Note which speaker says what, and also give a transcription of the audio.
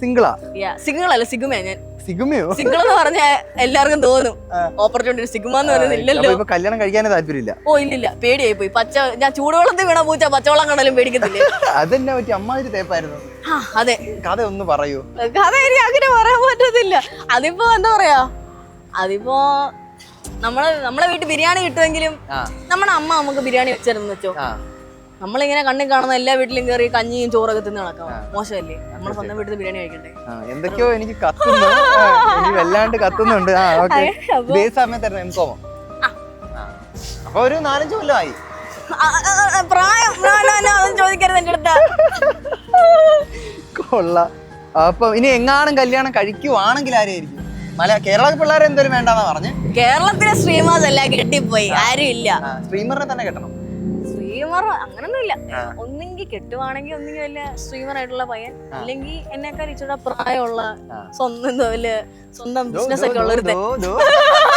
Speaker 1: സിംഗിളാ?
Speaker 2: Signal അല്ല sigma ഞാൻ.
Speaker 1: സിഗുമയോ?
Speaker 2: Single എന്ന് പറഞ്ഞാൽ എല്ലാവർക്കും തോന്നും. ഓപ്പർച്യൂണിറ്റി സിഗ്മ എന്ന് പറയുന്നത് ഇല്ലല്ലോ.
Speaker 1: ഇപ്പൊ കല്യാണം കഴിക്കാനേ താല്പര്യമില്ല.
Speaker 2: ഓ ഇല്ലില്ല. പേടിയായി പോയി പച്ച ഞാൻ ചൂടുവെള്ളത്തിൽ വീണ പൂച്ച പച്ചവെള്ളം കണ്ടാലും പേടിക്കത്തില്ലേ?
Speaker 1: അതെന്നെ പറ്റി അമ്മാതിരി തേപ്പായിരുന്നു.
Speaker 2: അതെ.
Speaker 1: കഥ ഒന്ന് പറയൂ.
Speaker 2: കഥ എനിക്ക് അങ്ങനെ പറയാൻ പറ്റത്തില്ല. അതിപ്പോ എന്താ പറയാ? അതിപ്പോ നമ്മളെ നമ്മളെ വീട്ടിൽ ബിരിയാണി കിട്ടുമെങ്കിലും നമ്മുടെ അമ്മ നമുക്ക് ബിരിയാണി വെച്ചിരുന്നു വെച്ചോ. നമ്മളിങ്ങനെ കണ്ണിൽ കാണുന്ന എല്ലാ വീട്ടിലും കയറി കഞ്ഞിയും ചോറൊക്കെ തിന്ന് നടക്കാം. മോശമല്ലേ? നമ്മുടെ സ്വന്തം വീട്ടിൽ ബിരിയാണി കഴിക്കണ്ടേ?
Speaker 1: എന്തൊക്കെയോ എനിക്ക് കത്തുന്നു. വല്ലാണ്ട് കത്തുന്നുണ്ട്. ഇതേ സമയത്തായിരുന്നു എം കോമോ
Speaker 2: ആ.
Speaker 1: അപ്പൊ ഒരു നാലഞ്ച് കൊല്ലമായി.
Speaker 2: പ്രായം. ചോദിക്കരുത് എന്റെ അടുത്ത്.
Speaker 1: കൊള്ള. അപ്പൊ ഇനി എങ്ങാനും കല്യാണം കഴിക്കുവാണെങ്കിൽ ആരെയായിരിക്കും മല കേരള പിള്ളേരെ എന്തോലും വേണ്ടെന്നാ പറഞ്ഞു?
Speaker 2: കേരളത്തിലെ സ്ട്രീമേഴ്സ് എല്ലാം കെട്ടിപ്പോയി. ആരും ഇല്ല.
Speaker 1: സ്ട്രീമറിനെ തന്നെ കെട്ടണം.
Speaker 2: സ്ട്രീമർ അങ്ങനൊന്നും ഇല്ല ഒന്നെങ്കിൽ കെട്ടുവാണെങ്കിൽ ഒന്നെങ്കിൽ വല്ല സ്ട്രീമർ ആയിട്ടുള്ള പയ്യൻ അല്ലെങ്കിൽ എന്നെക്കാൾ ഇച്ചിരി പ്രായമുള്ള. സ്വന്തം സ്വന്തം ബിസിനസ് ഒക്കെ ഉള്ളൊരു.